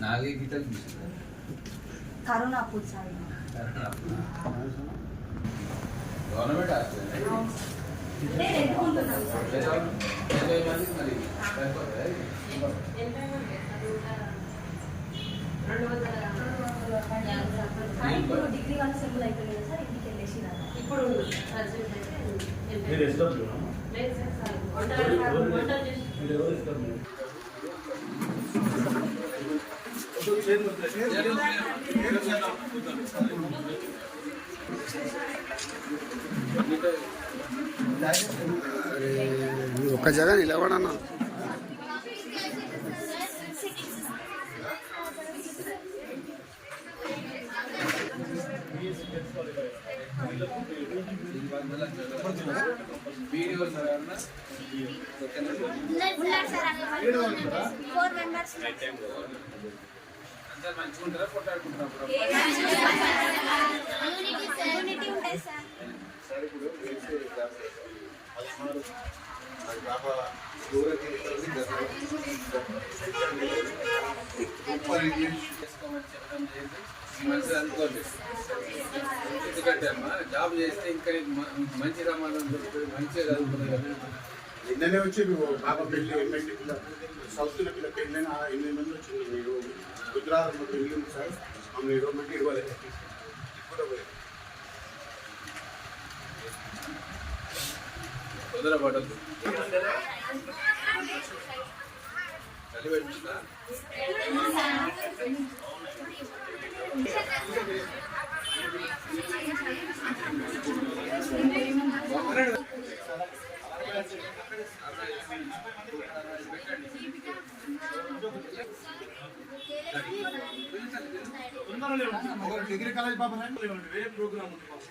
नागे की तक कारण आपूत सारे कारण आपूत दोनों में डालते हैं नहीं नहीं कौन बताऊँ चलो चलो इमारत मरी ఇప్పుడు డిగ్రీ వాళ్ళు సెంబుల్ అయిపోయింది సార్ ఇంటికి వెళ్ళేసి ఇప్పుడు లేదు సార్ సార్ వంట వంట చేసి మీరు ఎవరు ఇష్టం ఒక్క జగ నిలబడన్నా వీడియో సరైన ఉన్నారు సార్ అక్కడ ఫోర్ మెంబర్స్ అందరు మంచిగా ఉంటారా కొట్టాడుకుంటారా యూనిటీ యూనిటీ ఉంటుంది సార్ సార్ ఇప్పుడు వేసే క్లాస్ పదహారు అది బాగా దూరం సూపర్ ఇంగ్లీష్ చేసుకోమని చెప్పడం జరిగింది మంచిది అనుకోండి ఎందుకంటే అమ్మా జాబ్ చేస్తే ఇంకా మంచి సమాధానం దొరుకుతుంది మంచిగా కదా నిన్ననే వచ్చి నువ్వు బాబా పెళ్ళి ఎమ్మెల్యే పిల్ల సౌత్లో పిల్ల పెళ్ళైన ఎనిమిది మంది వచ్చింది మీరు గుజరాత్లో పెళ్ళి ఉంది సార్. మమ్మల్ని ఇరవై మంది. కుదరబడదు డిగ్రీ కాలేజ్ బాబా వేరే ప్రోగ్రామ్ ఉంది ఒక్క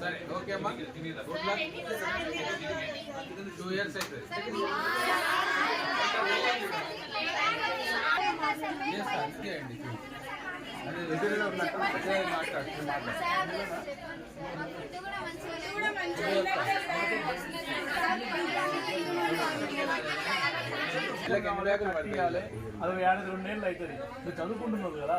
సరే ఓకే అమ్మా. Good luck. టూ ఇయర్స్ అవుతుంది అండి. అదే ఎదురుగా ఉన్నట్టు మాట్లాడు మాట్లాడు? అది ఏడాది రెండేళ్ళు అవుతుంది. నువ్వు చదువుకుంటున్నావు కదా.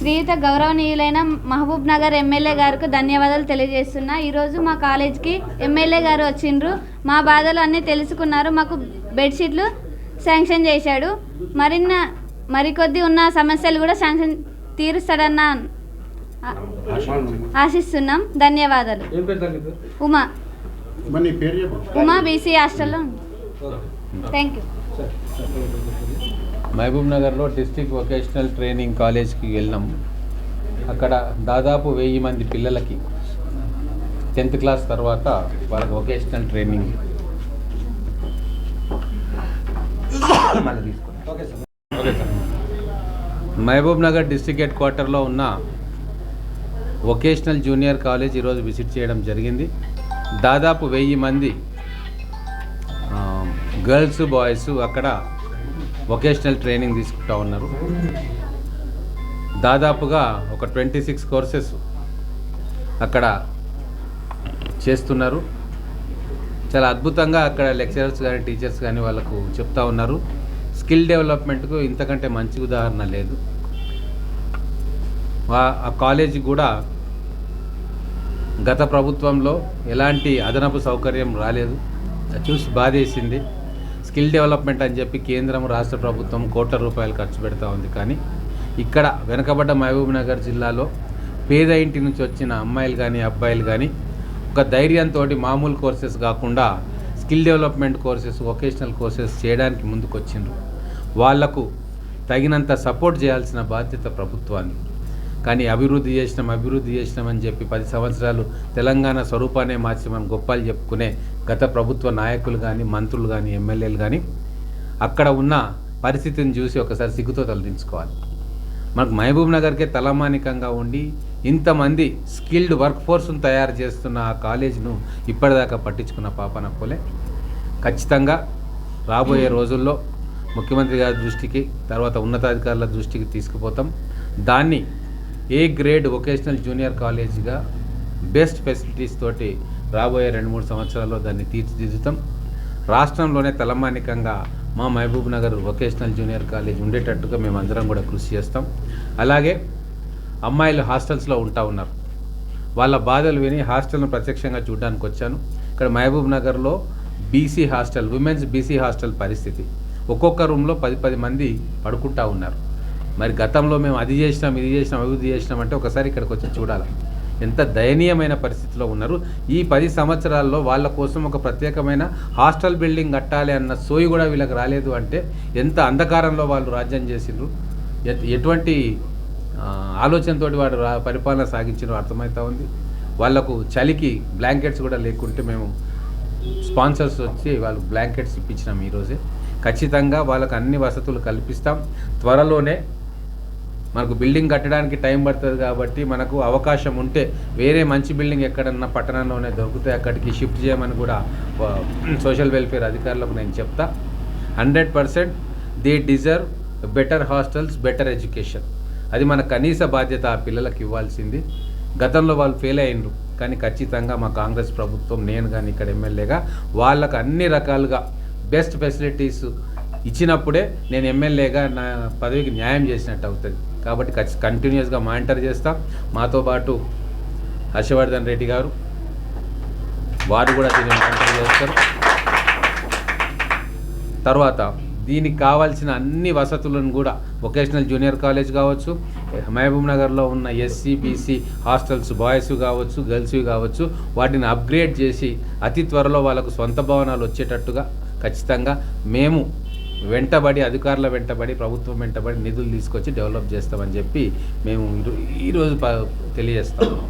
శ్రీయుత గౌరవనీయులైన మహబూబ్ నగర్ ఎమ్మెల్యే గారికి ధన్యవాదాలు తెలియజేస్తున్నా. ఈరోజు మా కాలేజ్కి ఎమ్మెల్యే గారు వచ్చిండ్రు. మా బాధలు అన్నీ తెలుసుకున్నారు. మాకు బెడ్షీట్లు శాంక్షన్ చేశాడు. మరిన్న మరికొద్ది ఉన్న సమస్యలు కూడా శాంక్షన్ తీరుస్తాడన్న ఆశిస్తున్నాం. ధన్యవాదాలు. ఉమా. ఉమా బీసీ హాస్టల్లో థ్యాంక్ యూ మహబూబ్ నగర్లో డిస్ట్రిక్ట్ వొకేషనల్ ట్రైనింగ్ కాలేజ్కి వెళ్ళినాం. అక్కడ దాదాపు వెయ్యి మంది పిల్లలకి టెన్త్ క్లాస్ తర్వాత వాళ్ళకి వొకేషనల్ ట్రైనింగ్. మళ్ళీ తీసుకున్నాం okay sir okay sir Mahbubnagar district head క్వార్టర్లో ఉన్న వొకేషనల్ జూనియర్ కాలేజ్ ఈరోజు విజిట్ చేయడం జరిగింది. దాదాపు వెయ్యి మంది గర్ల్స్ బాయ్స్ అక్కడ వొకేషనల్ ట్రైనింగ్ తీసుకుంటా ఉన్నారు. దాదాపుగా ఒక ట్వంటీ సిక్స్ కోర్సెస్ అక్కడ చేస్తున్నారు. చాలా అద్భుతంగా అక్కడ లెక్చరర్స్ కానీ టీచర్స్ కానీ వాళ్ళకు చెప్తా ఉన్నారు. స్కిల్ డెవలప్మెంట్కు ఇంతకంటే మంచి ఉదాహరణ లేదు. ఆ- కాలేజ్ కూడా గత ప్రభుత్వంలో ఎలాంటి అదనపు సౌకర్యం రాలేదు. చూసి బాధేసింది. స్కిల్ డెవలప్మెంట్ అని చెప్పి కేంద్రం రాష్ట్ర ప్రభుత్వం కోట్ల రూపాయలు ఖర్చు పెడతా ఉంది. కానీ ఇక్కడ వెనకబడ్డ మహబూబ్ నగర్ జిల్లాలో పేద ఇంటి నుంచి వచ్చిన అమ్మాయిలు కానీ అబ్బాయిలు కానీ ఒక ధైర్యంతో మామూలు కోర్సెస్ కాకుండా skill development courses vocational courses చేయడానికి ముందుకు వచ్చిండ్రు వాళ్ళకు తగినంత సపోర్ట్ చేయాల్సిన బాధ్యత ప్రభుత్వాన్ని. కానీ అభివృద్ధి చేసినాం అభివృద్ధి చేసినాం అని చెప్పి పది సంవత్సరాలు తెలంగాణ స్వరూపాన్ని మార్చి మనం గొప్పలు చెప్పుకునే గత ప్రభుత్వ నాయకులు కానీ మంత్రులు కానీ ఎమ్మెల్యేలు కానీ అక్కడ ఉన్న పరిస్థితిని చూసి ఒకసారి సిగ్గుతో తలదించుకోవాలి మనకు మహబూబ్ నగర్కే తలమానికంగా ఉండి ఇంతమంది స్కిల్డ్ వర్క్ ఫోర్స్ను తయారు చేస్తున్న ఆ కాలేజీను ఇప్పటిదాకా పట్టించుకున్న పాపన పోలే ఖచ్చితంగా రాబోయే రోజుల్లో ముఖ్యమంత్రి గారి దృష్టికి తర్వాత ఉన్నతాధికారుల దృష్టికి తీసుకుపోతాం. దాన్ని ఏ గ్రేడ్ వొకేషనల్ జూనియర్ కాలేజీగా బెస్ట్ ఫెసిలిటీస్ తోటి రాబోయే రెండు మూడు సంవత్సరాల్లో దాన్ని తీర్చిదిద్దుతాం. రాష్ట్రంలోనే తలమానికంగా మా Mahabub Nagar vocational junior college ఉండేటట్టుగా మేము అందరం కూడా కృషి చేస్తాం. అలాగే అమ్మాయిలు హాస్టల్స్లో ఉంటా ఉన్నారు. వాళ్ళ బాధలు విని హాస్టల్ను ప్రత్యక్షంగా చూడడానికి వచ్చాను. ఇక్కడ మహబూబ్ నగర్లో BC hostel women's BC hostel పరిస్థితి. ఒక్కొక్క రూమ్లో పది పది మంది పడుకుంటా ఉన్నారు. మరి గతంలో మేము అది చేసినాం ఇది చేసినాం అభివృద్ధి చేసినాం అంటే ఒకసారి ఇక్కడికి వచ్చి చూడాలి. ఎంత దయనీయమైన పరిస్థితిలో ఉన్నారు. ఈ పది సంవత్సరాల్లో వాళ్ళ కోసం ఒక ప్రత్యేకమైన హాస్టల్ బిల్డింగ్ కట్టాలి అన్న సోయి కూడా వీళ్ళకి రాలేదు అంటే ఎంత అంధకారంలో వాళ్ళు రాజ్యం చేసిండ్రు. ఎటువంటి ఆలోచనతో ఆలోచనతోటి వాడు రా- పరిపాలన సాగించిన అర్థమవుతా ఉంది. వాళ్ళకు చలికి బ్లాంకెట్స్ కూడా లేకుంటే మేము స్పాన్సర్స్ వచ్చి వాళ్ళు బ్లాంకెట్స్ ఇప్పించినాం ఈరోజే. ఖచ్చితంగా వాళ్ళకు అన్ని వసతులు కల్పిస్తాం. త్వరలోనే మనకు బిల్డింగ్ కట్టడానికి టైం పడుతుంది కాబట్టి మనకు అవకాశం ఉంటే వేరే మంచి బిల్డింగ్ ఎక్కడన్నా పట్టణంలోనే దొరికితే అక్కడికి షిఫ్ట్ చేయమని కూడా సోషల్ వెల్ఫేర్ అధికారులకు నేను చెప్తా. Hundred percent they deserve better hostels better education అది మన కనీస బాధ్యత ఆ పిల్లలకు ఇవ్వాల్సింది. గతంలో వాళ్ళు ఫెయిల్ అయ్యిండ్రు కానీ ఖచ్చితంగా మా కాంగ్రెస్ ప్రభుత్వం నేను కానీ ఇక్కడ ఎమ్మెల్యేగా వాళ్ళకు అన్ని రకాలుగా బెస్ట్ ఫెసిలిటీస్ ఇచ్చినప్పుడే నేను ఎమ్మెల్యేగా నా పదవికి న్యాయం చేసినట్టు అవుతుంది. కాబట్టి ఖచ్చి కంటిన్యూస్గా మానిటర్ చేస్తాం. మాతో పాటు హర్షవర్ధన్ రెడ్డి గారు వారు కూడా దీన్ని మానిటర్ చేస్తారు. తర్వాత దీనికి కావాల్సిన అన్ని వసతులను కూడా వొకేషనల్ జూనియర్ కాలేజ్ కావచ్చు మహబూబ్ నగర్లో ఉన్న ఎస్సీ బీసీ హాస్టల్స్ బాయ్స్ కావచ్చు గర్ల్స్ కావచ్చు వాటిని అప్గ్రేడ్ చేసి అతి త్వరలో వాళ్ళకు సొంత భవనాలు వచ్చేటట్టుగా ఖచ్చితంగా మేము వెంటబడి అధికారుల వెంటబడి ప్రభుత్వం వెంటబడి నిధులు తీసుకొచ్చి డెవలప్ చేస్తామని చెప్పి మేము ఈరోజు తెలియజేస్తాము.